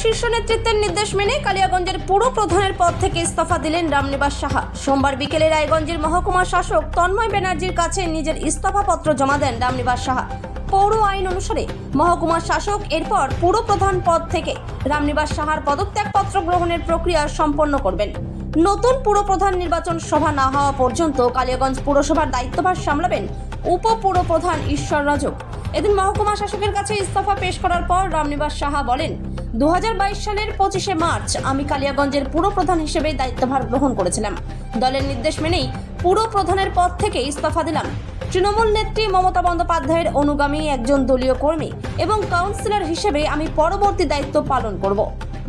শীর্ষ নেতৃত্বের নির্দেশ মেনে কালিয়াগঞ্জের পুরো প্রধানের পদ থেকে ইস্তফা দিলেন রামনিবাস সাহা। সোমবার বিকেলে রায়গঞ্জের মহকুমা শাসক তন্ময় ব্যানার্জির কাছে নিজের ইস্তফাপত্র জমা দেন রামনিবাস সাহা। পৌর আইন অনুসারে মহকুমা শাসক এরপর পুরো প্রধান পদ থেকে রামনিবাস সাহার পদত্যাগপত্র গ্রহণের প্রক্রিয়া সম্পন্ন করবেন। নতুন পুর প্রধান নির্বাচন সভা না হওয়া পর্যন্ত কালিয়াগঞ্জ পুরসভার দায়িত্বভার সামলাবেন উপ পুর প্রধান ঈশ্বর রাজক। এদিন মহকুমা শাসকের কাছে ইস্তফা পেশ করার পর রামনিবাস সাহা বলেন দু হাজার বাইশ সালের পঁচিশে মার্চ আমি কালিয়াগঞ্জের পুর প্রধান হিসেবে দায়িত্বভার গ্রহণ করেছিলাম। দলের নির্দেশ মেনেই পুর প্রধানের পদ থেকে ইস্তফা দিলাম। তৃণমূল নেত্রী মমতা বন্দ্যোপাধ্যায়ের অনুগামী একজন দলীয় কর্মী এবং কাউন্সিলর হিসেবে আমি পরবর্তী দায়িত্ব পালন করব।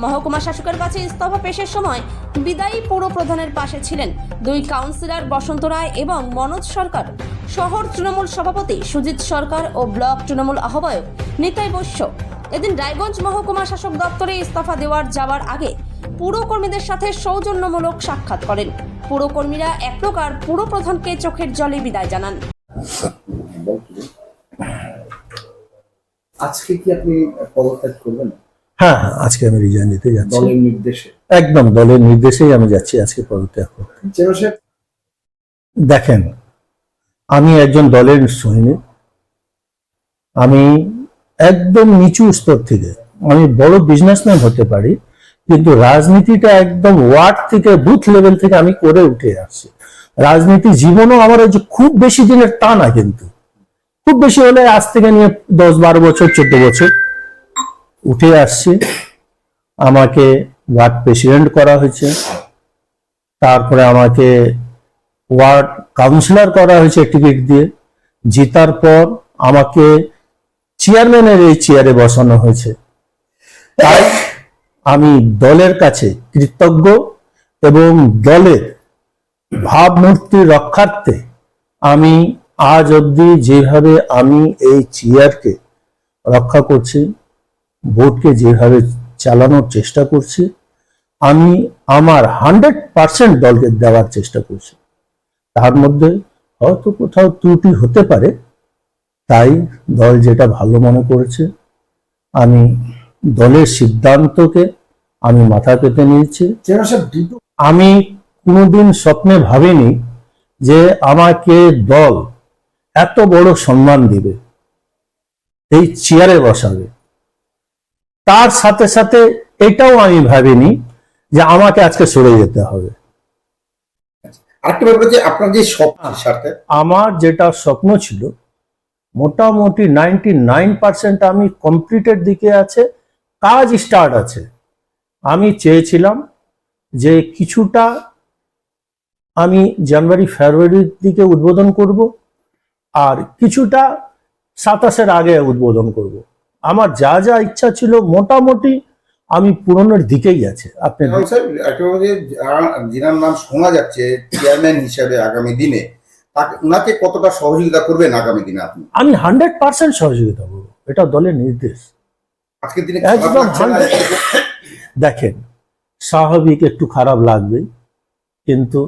মহকুমা শাসকের কাছে ইস্তফা পেশের সময় বিদায়ী পৌর প্রধানের পাশে ছিলেন দুই কাউন্সিলর বসন্ত রায় এবং মনোজ সরকার। শহর তৃণমূল সভাপতি সুজিত সরকার ও ব্লক তৃণমূল আহ্বায়ক নিতাই বৈশ্য। এদিন রায়গঞ্জ মহকুমা শাসক দপ্তরে ইস্তফা দেওয়ার যাওয়ার আগে পুরকর্মীদের সাথে সৌজন্যমূলক সাক্ষাৎ করেন। পুরকর্মীরা এক প্রকার পুরপ্রধানকে চোখের জলে বিদায় জানান। আজকে কি আপনি পদত্যাগ করবেন? হ্যাঁ হ্যাঁ আজকে আমি রিজাইন দিতে যাচ্ছি। দলের নির্দেশে? একদম দলের নির্দেশেই আমি যাচ্ছি আজকে পদত্যাগ করতে। দেখেন আমি একজন দলের সৈনিক। আমি একদম নিচু স্তর থেকে। আমি বড় বিজনেসম্যান হতে পারি, কিন্তু রাজনীতিটা একদম ওয়ার্ড থেকে বুথ লেভেল থেকে আমি করে উঠে আসছি রাজনীতি জীবনও আমার যে খুব বেশি দিনের তা না কিন্তু। খুব বেশি হলে আজ থেকে নিয়ে দশ বারো বছর, চোদ্দ বছর উঠে আসছি। আমাকে ওয়ার্ড প্রেসিডেন্ট করা হয়েছে। তারপরে আমাকে ওয়ার্ড কাউন্সিলর করা হয়েছে টিকিট দিয়ে। জিতার পর আমাকে চেয়ারম্যানের এই চেয়ারে বসানো হয়েছে। তাই আমি দলের কাছে কৃতজ্ঞ এবং দলের ভাবমূর্তি রক্ষার্থে আমি আজ অবধি যেভাবে আমি এই চেয়ারকে রক্ষা করছি ভোটকে যেভাবে চালানোর চেষ্টা করছি, আমি আমার হান্ড্রেড পার্সেন্ট দলকে দেওয়ার চেষ্টা করছি। তার মধ্যে হয়তো কোথাও ত্রুটি হতে পারে তাই দল যেটা ভালো মনে করেছে আমি দলের সিদ্ধান্তকে আমি মাথা পেতে নিয়েছি। আমি কোনোদিন স্বপ্নে ভাবিনি যে আমাকে দল এত বড় সম্মান দিবে এই চেয়ারে বসাবে। তার সাথে সাথে এটাও আমি ভাবিনি যে আমাকে আজকে সরে যেতে হবে। আপনার যে স্বপ্ন সাথে আমার যেটা স্বপ্ন ছিল মোটামুটি নাইনটি নাইন পার্সেন্ট আমি কমপ্লিটের দিকে আছে, কাজ স্টার্ট আছে। আমি চেয়েছিলাম যে কিছুটা আমি জানুয়ারি ফেব্রুয়ারির দিকে উদ্বোধন করব আর কিছুটা সাতাশের আগে উদ্বোধন করব। আমার যা যা ইচ্ছা ছিল মোটামুটি আমি পূরণের দিকেই আছে। আপনি চেয়ারম্যান সাহেব একটা ব্যাপার যে যারা- যিনার নাম শোনা যাচ্ছে চেয়ারম্যান হিসেবে আগামী দিনে। তাকে কতটা সহযোগিতা করবেন আগামী দিনে আপনি? আমি হান্ড্রেড পার্সেন্ট সহযোগিতা করব এটা দলের নির্দেশ। আজকের দিনে একদম খারাপ লাগছে না? 100 দেখেন স্বাভাবিক একটু খারাপ লাগবে কিন্তু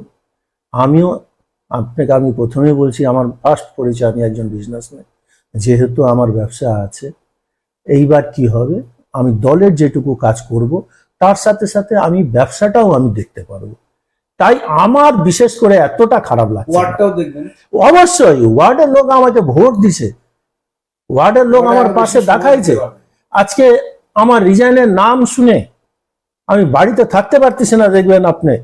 আমিও আপনাকে আমি প্রথমেই বলছি আমার ফার্স্ট পরিচয় আমি একজন বিজনেসম্যান যেহেতু আমার ব্যবসা আছে এইবার কি হবে? আমি দলের যেটুকু কাজ করব তার সাথে সাথে আমি ব্যবসাটাও আমি দেখতে পারব। তাই আমার বিশেষ করে এতটা খারাপ লাগছে। ওয়ার্ডটাও দেখবেন। অবশ্যই ওয়ার্ডের লোক আমাকে ভোট দিছে। ওয়ার্ডের লোক আমার পাশে দেখাইছে। আজকে আমার রিজাইনের নাম শুনে আমি বাড়িতে থাকতে পারতেছি না দেখবেন আপনি।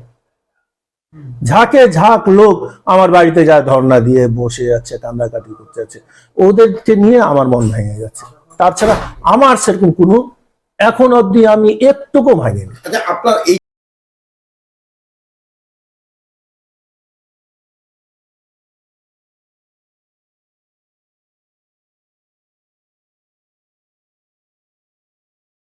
ঝাঁকে ঝাঁক লোক আমার বাড়িতে যা ধর্ণা দিয়ে বসে যাচ্ছে কান্দাকাটি করতে যাচ্ছে। ওদেরকে নিয়ে আমার মন ভেঙে যাচ্ছে। তাছাড়া আমার সেরকম কোনো এখন অবধি আমি একটুকু ভাঙিনি। আচ্ছা আপনার এই